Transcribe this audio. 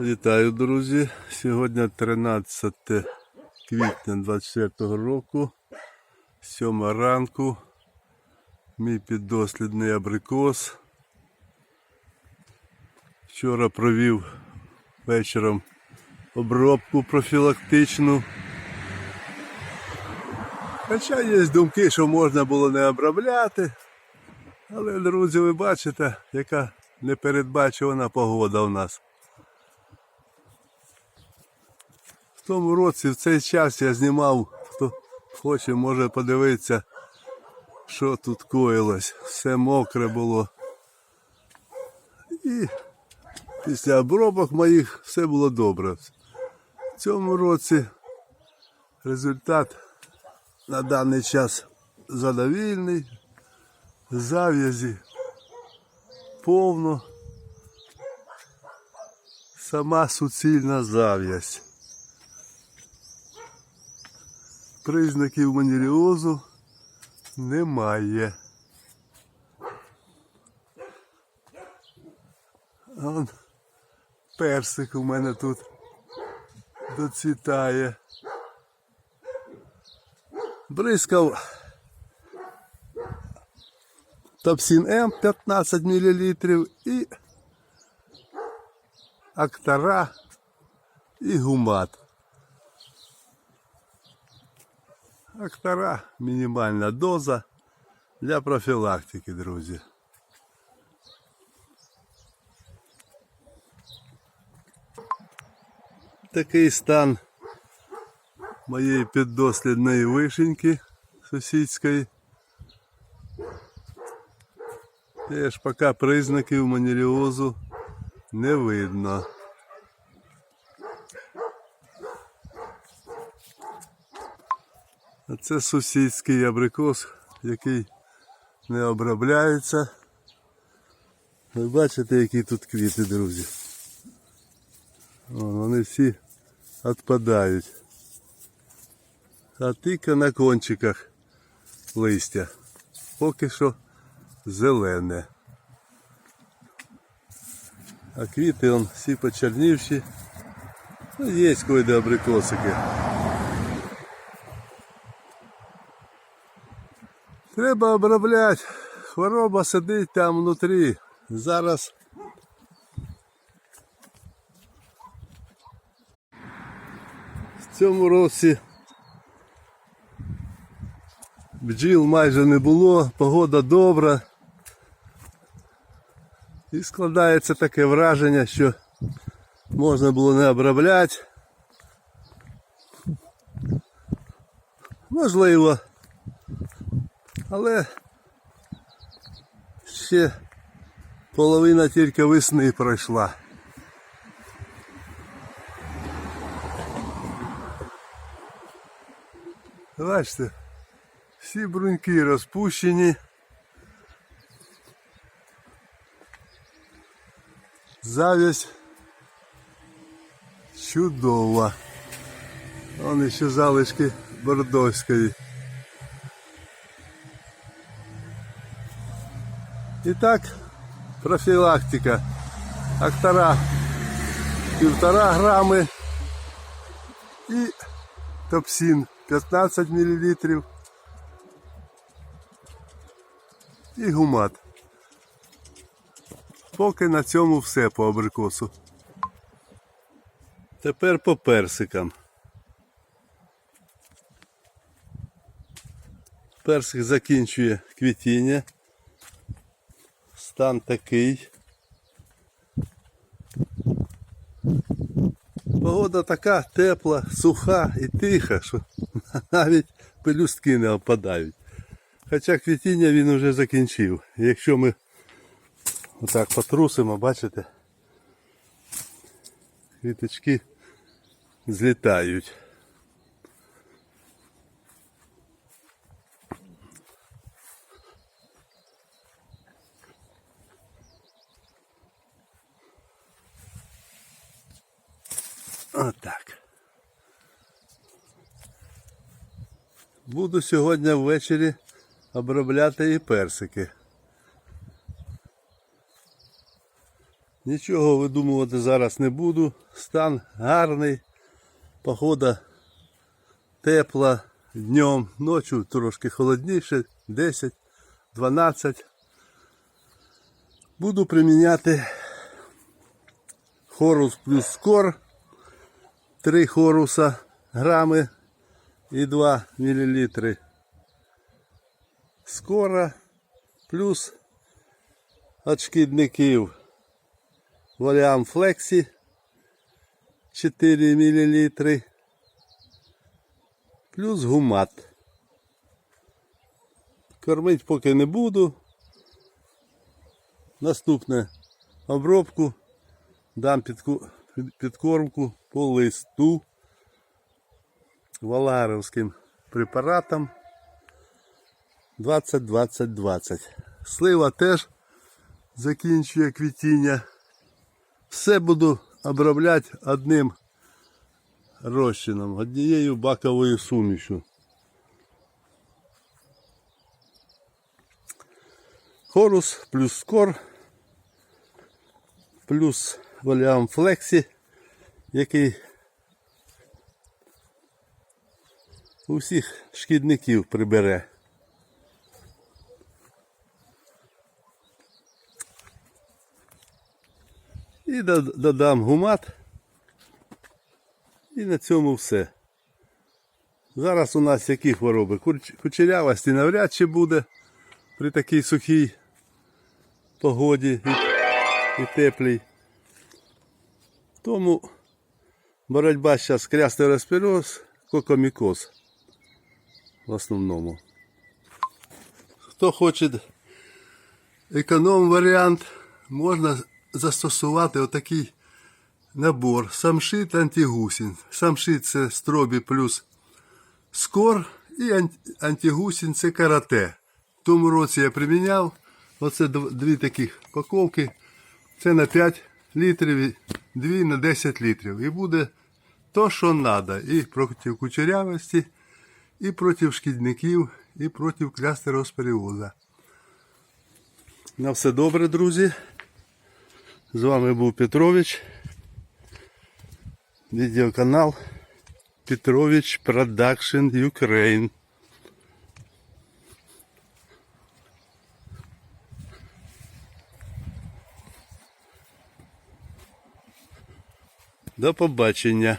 Вітаю, друзі! Сьогодні 13 квітня 24 року, 7 ранку. Мій піддослідний абрикос. Вчора провів вечором обробку профілактичну. Хоча є думки, що можна було не обробляти. Але, друзі, ви бачите, яка непередбачувана погода у нас. В тому році, в цей час я знімав, хто хоче, може подивитися, що тут коїлось. Все мокре було. І після обробок моїх все було добре. В цьому році результат на даний час задовільний. Зав'язі повно. Сама суцільна зав'язь. Признаків маніліозу немає. А Он персик у мене тут доцвітає. Бризкав Топсін М 15 мл і Актара і гумат. Актара мінімальна доза для профілактики, друзі. Такий стан моєї піддослідної вишеньки сусідської. Теж поки признаків маніліозу не видно. А це сусідський абрикос, який не обробляється. Ви бачите, які тут квіти, друзі. Вон, вони всі відпадають. А тільки на кончиках листя. Поки що зелене. А квіти он всі почернівші. Ну, є койде абрикосики. Треба обробляти. Хвороба сидить там внутрі. Зараз в цьому році бджіл майже не було, погода добра. І складається таке враження, що можна було не обробляти. Можливо. Але ще половина тільки весни пройшла. Бачите, всі бруньки розпущені. Завість чудова. Вон ще залишки бордоської. І так, профілактика. Актора півтора грами і топсин 15 мл. І гумат. Поки на цьому все по абрикосу. Тепер по персикам. Персик закінчує квітіння. Стан такий. Погода така тепла, суха і тиха, що навіть пелюстки не опадають. Хоча квітіння він вже закінчив. Якщо ми отак потрусимо, бачите, квіточки злітають. Отак. Буду сьогодні ввечері обробляти і персики. Нічого видумувати зараз не буду. Стан гарний, погода тепла днем, ночі трошки холодніше, 10, 12. Буду приміняти хорус плюс скор. 3 хоруса грами і 2 мл. Скора плюс від шкідників Валіам Флексі 4 мл. Плюс гумат. Кормить поки не буду. Наступне обробку дам підку- під- підкормку по листу валаровським препаратом 20-20-20. Слива теж закінчує квітіння. Все буду обробляти одним розчином, однією баковою сумішю. Хорус плюс скор плюс валіам флексі, який усіх шкідників прибере. І додам гумат. І на цьому все. Зараз у нас які хвороби? Кучерявості навряд чи буде при такій сухій погоді і теплій. Тому боротьба зараз крястероспіроз, кокомікоз в основному. Хто хоче економ варіант, можна застосувати отакий набор самшит антигусін. Самшит це стробі плюс скор і ан- антигусін це карате. В тому році я приміняв оце дві таких паковки. Це на 5 літрів, і дві на 10 літрів. І буде то, що треба. І проти кучерявості, і проти шкідників, і проти клястероспоріоза. На все добре, друзі. З вами був Петрович. Відеоканал Петрович Продакшн Ukraine. До побачення.